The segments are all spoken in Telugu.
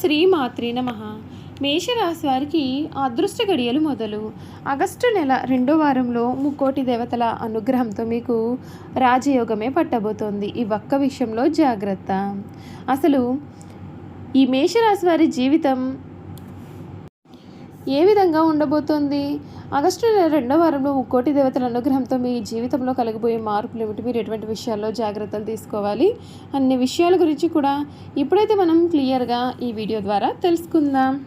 శ్రీ మాత్రి నమ. మేషరాశి వారికి అదృష్ట గడియలు మొదలు. ఆగస్టు నెల రెండో వారంలో ముక్కోటి దేవతల అనుగ్రహంతో మీకు రాజయోగమే పట్టబోతోంది. ఈ ఒక్క విషయంలో జాగ్రత్త. అసలు ఈ మేషరాశి వారి జీవితం ఏ విధంగా ఉండబోతోంది? ఆగస్టు నెల రెండో వారంలో ముక్కోటి దేవతల అనుగ్రహంతో మీ జీవితంలో కలిగిపోయే మార్పులు ఏమిటి? మీరు ఎటువంటి విషయాల్లో జాగ్రత్తలు తీసుకోవాలి? అన్ని విషయాల గురించి కూడా ఇప్పుడైతే మనం క్లియర్గా ఈ వీడియో ద్వారా తెలుసుకుందాం.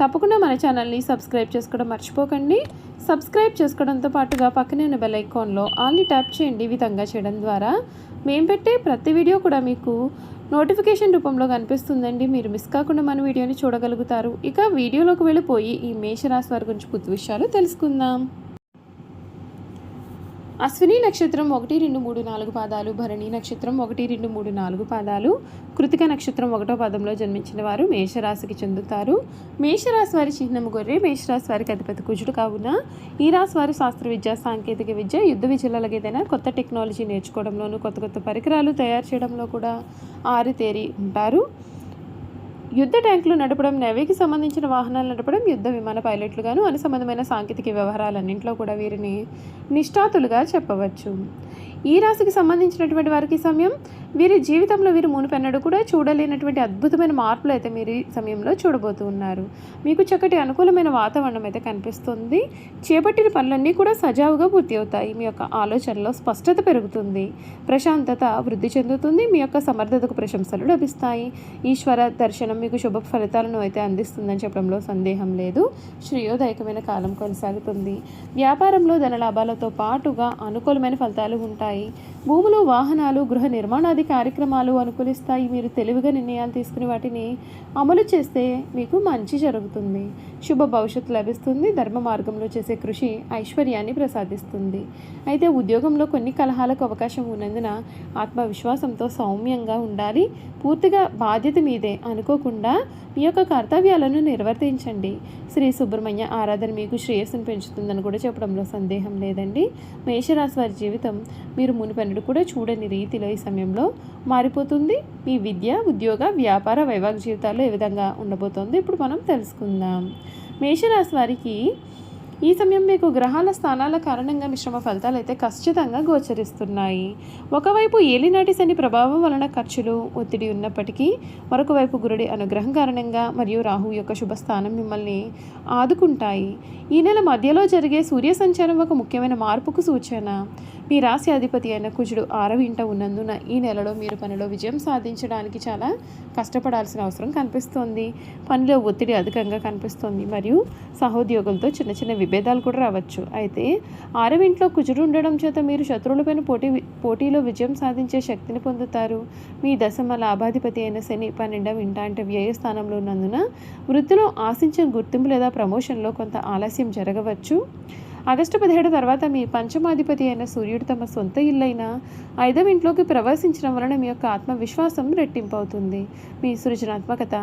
తప్పకుండా మన ఛానల్ని సబ్స్క్రైబ్ చేసుకోవడం మర్చిపోకండి. సబ్స్క్రైబ్ చేసుకోవడంతో పాటుగా పక్కనే ఉన్న బెల్ ఐకాన్లో ఆల్ని ట్యాప్ చేయండి ఈ విధంగా చేయడం ద్వారా. మేము పెట్టే ప్రతి వీడియో కూడా మీకు నోటిఫికేషన్ రూపంలో కనిపిస్తుందండి. మీరు మిస్ కాకుండా మన వీడియోని చూడగలుగుతారు. ఇక వీడియోలోకి వెళ్ళిపోయి ఈ మేషరాశి వారి గురించి పూర్తి విషయాలు తెలుసుకుందాం. అశ్విని నక్షత్రం ఒకటి రెండు మూడు నాలుగు పాదాలు భరణి నక్షత్రం ఒకటి రెండు మూడు నాలుగు పాదాలు. కృతిక నక్షత్రం ఒకటో పదంలో జన్మించిన వారు మేషరాశికి చెందుతారు. మేషరాశి వారి చిహ్నము గొర్రె మేషరాశి వారికి అధిపతి కుజుడు కావున ఈ రాశి వారు శాస్త్ర విద్య సాంకేతిక విద్య యుద్ధ విద్యలకు ఏదైనా కొత్త టెక్నాలజీ నేర్చుకోవడంలోనూ కొత్త కొత్త పరికరాలు తయారు చేయడంలో కూడా ఆరితేరి ఉంటారు. యుద్ధ ట్యాంకులు నడపడం నేవీకి సంబంధించిన వాహనాలు నడపడం యుద్ధ విమాన పైలట్లుగాను అనుసంబంధమైన సాంకేతిక వ్యవహారాలన్నింటిలో కూడా వీరిని నిష్ఠాతులుగా చెప్పవచ్చు. ఈ రాశికి సంబంధించినటువంటి వారికి సమయం వీరి జీవితంలో వీరు మునిపెన్నడు కూడా చూడలేనటువంటి అద్భుతమైన మార్పులు అయితే మీరు ఈ సమయంలో చూడబోతూ ఉన్నారు. మీకు చక్కటి అనుకూలమైన వాతావరణం అయితే కనిపిస్తుంది. చేపట్టిన పనులన్నీ కూడా సజావుగా పూర్తి అవుతాయి. మీ యొక్క ఆలోచనలో స్పష్టత పెరుగుతుంది. ప్రశాంతత వృద్ధి చెందుతుంది. మీ యొక్క సమర్థతకు ప్రశంసలు లభిస్తాయి. ఈశ్వర దర్శనం మీకు శుభ ఫలితాలను అయితే అందిస్తుందని చెప్పడంలో సందేహం లేదు. శ్రేయోదాయకమైన కాలం కొనసాగుతుంది. వ్యాపారంలో ధన లాభాలతో పాటుగా అనుకూలమైన ఫలితాలు ఉంటాయి. భూములు వాహనాలు గృహ నిర్మాణాది కార్యక్రమాలు అనుకూలిస్తాయి. మీరు తెలివిగా నిర్ణయాలు తీసుకుని వాటిని అమలు చేస్తే మీకు మంచి జరుగుతుంది. శుభ భవిష్యత్తు లభిస్తుంది. ధర్మ మార్గంలో చేసే కృషి ఐశ్వర్యాన్ని ప్రసాదిస్తుంది. అయితే ఉద్యోగంలో కొన్ని కలహాలకు అవకాశం ఉన్నందున ఆత్మవిశ్వాసంతో సౌమ్యంగా ఉండాలి. పూర్తిగా బాధ్యత మీదే అనుకోకుండా మీ యొక్క కర్తవ్యాలను నిర్వర్తించండి. శ్రీ సుబ్రహ్మణ్య ఆరాధన మీకు శ్రేయస్సును పెంచుతుందని కూడా చెప్పడంలో సందేహం లేదండి. మేషరాశి వారి జీవితం మీరు మునిపెన్నడు కూడా చూడని రీతిలో ఈ సమయంలో మారిపోతుంది. మీ విద్య ఉద్యోగ వ్యాపార వైవాహిక జీవితాల్లో ఏ విధంగా ఉండబోతోంది ఇప్పుడు మనం తెలుసుకుందాం. మేషరాశి వారికి ఈ సమయం మీకు గ్రహాల స్థానాల కారణంగా మిశ్రమ ఫలితాలు అయితే ఖచ్చితంగా గోచరిస్తున్నాయి. ఒకవైపు ఏలినాటి శని ప్రభావం వలన ఖర్చులు ఒత్తిడి ఉన్నప్పటికీ మరొక వైపు గురుడి అనుగ్రహం కారణంగా మరియు రాహు యొక్క శుభస్థానం మిమ్మల్ని ఆదుకుంటాయి. ఈ నెల మధ్యలో జరిగే సూర్య సంచారం ఒక ముఖ్యమైన మార్పుకు సూచన. మీ రాశి అధిపతి అయిన కుజుడు ఆరవ ఇంట ఉన్నందున ఈ నెలలో మీరు పనిలో విజయం సాధించడానికి చాలా కష్టపడాల్సిన అవసరం కనిపిస్తోంది. పనిలో ఒత్తిడి అధికంగా కనిపిస్తోంది. మరియు సహోద్యోగులతో చిన్న చిన్న విభేదాలు కూడా రావచ్చు. అయితే ఆరవ ఇంట్లో కుజుడు ఉండడం చేత మీరు శత్రువులపైన పోటీ పోటీలో విజయం సాధించే శక్తిని పొందుతారు. మీ దశమ లాభాధిపతి అయిన శని పన్నెండవ ఇంట అంటే వ్యయ స్థానంలో ఉన్నందున వృత్తిలో ఆశించిన గుర్తింపు లేదా ప్రమోషన్లో కొంత ఆలస్యం జరగవచ్చు. ఆగస్టు పదిహేడు తర్వాత మీ పంచమాధిపతి అయిన సూర్యుడు తమ సొంత ఇల్లైన ఐదవ ఇంట్లోకి ప్రవేశించడం వలన మీ యొక్క ఆత్మవిశ్వాసం రెట్టింపవుతుంది. మీ సృజనాత్మకత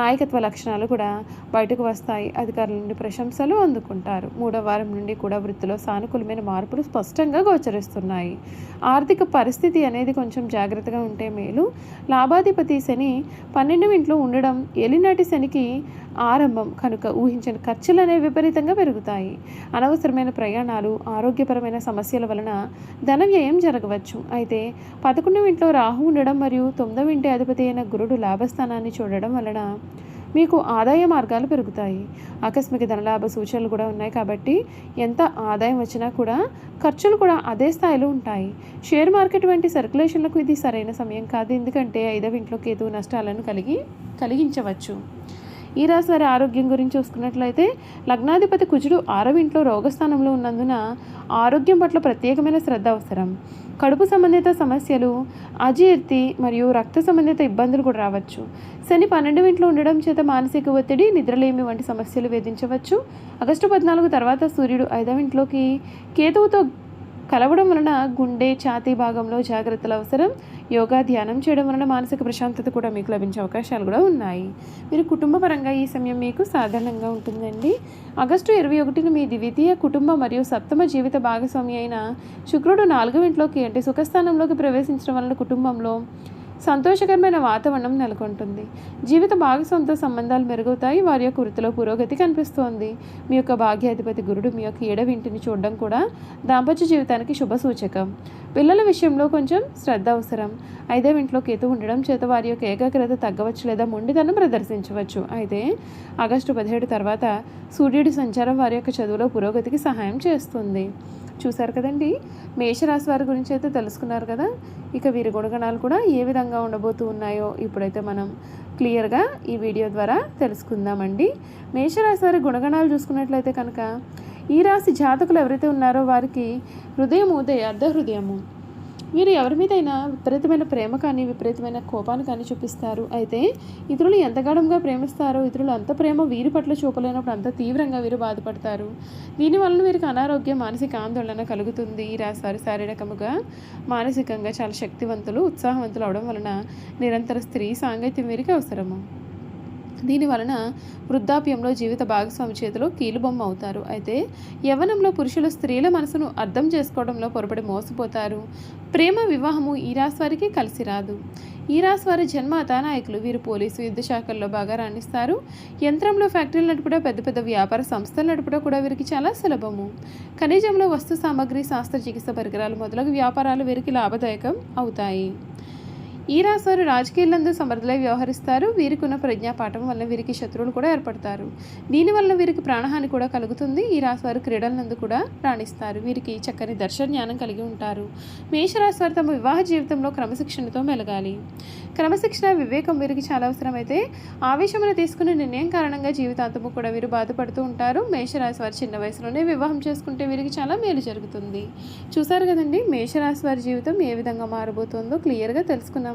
నాయకత్వ లక్షణాలు కూడా బయటకు వస్తాయి. అధికారుల నుండి ప్రశంసలు అందుకుంటారు. మూడవ వారం నుండి కూడా వృత్తిలో సానుకూలమైన మార్పులు స్పష్టంగా గోచరిస్తున్నాయి. ఆర్థిక పరిస్థితి అనేది కొంచెం జాగ్రత్తగా ఉంటే మేలు. లాభాధిపతి శని పన్నెండవ ఇంట్లో ఉండడం ఎలినాటి శనికి ఆరంభం కనుక ఊహించని ఖర్చులు అనేవి విపరీతంగా పెరుగుతాయి. అనవసరమైన ప్రయాణాలు ఆరోగ్యపరమైన సమస్యల వలన ధన వ్యయం జరగవచ్చు. అయితే పదకొండవ ఇంట్లో రాహు ఉండడం మరియు తొమ్మిదవ ఇంటి అధిపతి అయిన గురుడు లాభస్థానాన్ని చూడడం వలన మీకు ఆదాయ మార్గాలు పెరుగుతాయి. ఆకస్మిక ధనలాభ సూచనలు కూడా ఉన్నాయి కాబట్టి ఎంత ఆదాయం వచ్చినా కూడా ఖర్చులు కూడా అదే స్థాయిలో ఉంటాయి. షేర్ మార్కెట్ వంటి సర్క్యులేషన్లకు ఇది సరైన సమయం కాదు. ఎందుకంటే ఐదవ ఇంట్లో కేతు నష్టాలను కలిగి కలిగించవచ్చు. ఈ రాశి వారి ఆరోగ్యం గురించి చూసుకున్నట్లయితే లగ్నాధిపతి కుజుడు ఆరవ ఇంట్లో రోగస్థానంలో ఉన్నందున ఆరోగ్యం పట్ల ప్రత్యేకమైన శ్రద్ధ అవసరం. కడుపు సంబంధిత సమస్యలు అజీర్తి మరియు రక్త సంబంధిత ఇబ్బందులు కూడా రావచ్చు. శని పన్నెండు ఇంట్లో ఉండడం చేత మానసిక ఒత్తిడి నిద్రలేమి వంటి సమస్యలు వేధించవచ్చు. ఆగస్టు పద్నాలుగు తర్వాత సూర్యుడు ఐదవ ఇంట్లోకి కేతువుతో కలవడం వలన గుండె ఛాతీ భాగంలో జాగ్రత్తలు అవసరం. యోగా ధ్యానం చేయడం వలన మానసిక ప్రశాంతత కూడా మీకు లభించే అవకాశాలు కూడా ఉన్నాయి. మీరు కుటుంబపరంగా ఈ సమయం మీకు సాధారణంగా ఉంటుందండి. ఆగస్టు ఇరవై ఒకటిన మీ ద్వితీయ కుటుంబ మరియు సప్తమ జీవిత భాగస్వామి అయిన శుక్రుడు నాలుగవ ఇంట్లోకి అంటే సుఖస్థానంలోకి ప్రవేశించడం వలన కుటుంబంలో సంతోషకరమైన వాతావరణం నెలకొంటుంది. జీవిత భాగస్వామితో సంబంధాలు మెరుగవుతాయి. వారి యొక్క వృత్తిలో పురోగతి కనిపిస్తోంది. మీ యొక్క భాగ్యాధిపతి గురుడు మీ యొక్క ఎడవింటిని చూడడం కూడా దాంపత్య జీవితానికి శుభ సూచకం. పిల్లల విషయంలో కొంచెం శ్రద్ధ అవసరం. ఐదవ ఇంట్లో కేతు ఉండడం చేత వారి యొక్క ఏకాగ్రత తగ్గవచ్చు లేదా మొండితనం ప్రదర్శించవచ్చు. అయితే ఆగస్టు పదిహేడు తర్వాత సూర్యుడి సంచారం వారి యొక్క చదువులో పురోగతికి సహాయం చేస్తుంది. చూశారు కదండి? మేషరాశి వారి గురించి అయితే తెలుసుకున్నారు కదా? ఇక వీరి గుణగణాలు కూడా ఏ విధంగా ఉండబోతూ ఉన్నాయో ఇప్పుడైతే మనం క్లియర్గా ఈ వీడియో ద్వారా తెలుసుకుందామండి. మేషరాశి వారి గుణగణాలు చూసుకున్నట్లయితే కనుక ఈ రాశి జాతకులు ఎవరైతే ఉన్నారో వారికి హృదయం ఉదయ అర్ధ హృదయము వీరు ఎవరి మీదైనా విపరీతమైన ప్రేమ కానీ విపరీతమైన కోపాన్ని కానీ చూపిస్తారు? అయితే ఇతరులు ఎంత గాఢంగా ప్రేమిస్తారో ఇతరులు అంత ప్రేమ వీరి పట్ల చూపలేనప్పుడు అంత తీవ్రంగా వీరు బాధపడతారు. దీనివల్ల వీరికి అనారోగ్యం మానసిక ఆందోళన కలుగుతుంది. రాశారు శారీరకముగా మానసికంగా చాలా శక్తివంతులు ఉత్సాహవంతులు అవడం వలన నిరంతర స్త్రీ సాంగత్యం వీరికి అవసరము. దీని వలన వృద్ధాప్యంలో జీవిత భాగస్వామి చేతిలో కీలుబొమ్మ అవుతారు. అయితే యవనంలో పురుషులు స్త్రీల మనసును అర్థం చేసుకోవడంలో పొరపడి మోసపోతారు. ప్రేమ వివాహము ఈ రాశి వారికి కలిసి రాదు. ఈ రాశి వారి జన్మ నాయకులు వీరు పోలీసు యుద్ధ శాఖల్లో బాగా రాణిస్తారు. యంత్రంలో ఫ్యాక్టరీలు నడుపుట పెద్ద పెద్ద వ్యాపార సంస్థలు నడుపుట కూడా వీరికి చాలా సులభము. ఖనిజంలో వస్తు సామాగ్రి శాస్త్ర చికిత్స పరికరాలు మొదలగు వ్యాపారాలు వీరికి లాభదాయకం అవుతాయి. ఈ రాశివారు రాజకీయాలందు సమర్థులై వ్యవహరిస్తారు. వీరికి ఉన్న ప్రజ్ఞాపాఠం వల్ల వీరికి శత్రువులు కూడా ఏర్పడతారు. దీనివల్ల వీరికి ప్రాణహాని కూడా కలుగుతుంది. ఈ రాశివారు క్రీడలందు కూడా రాణిస్తారు. వీరికి చక్కని దర్శన జ్ఞానం కలిగి ఉంటారు. మేషరాశి వారు తమ వివాహ జీవితంలో క్రమశిక్షణతో మెలగాలి. క్రమశిక్షణ వివేకం వీరికి చాలా అవసరమైతే ఆవేశమును తీసుకునే నిర్ణయం కారణంగా జీవితాంతము కూడా వీరు బాధపడుతూ ఉంటారు. మేషరాశి వారు చిన్న వయసులోనే వివాహం చేసుకుంటే వీరికి చాలా మేలు జరుగుతుంది. చూసారు కదండి మేషరాశి వారి జీవితం ఏ విధంగా మారబోతుందో క్లియర్గా తెలుసుకున్నాం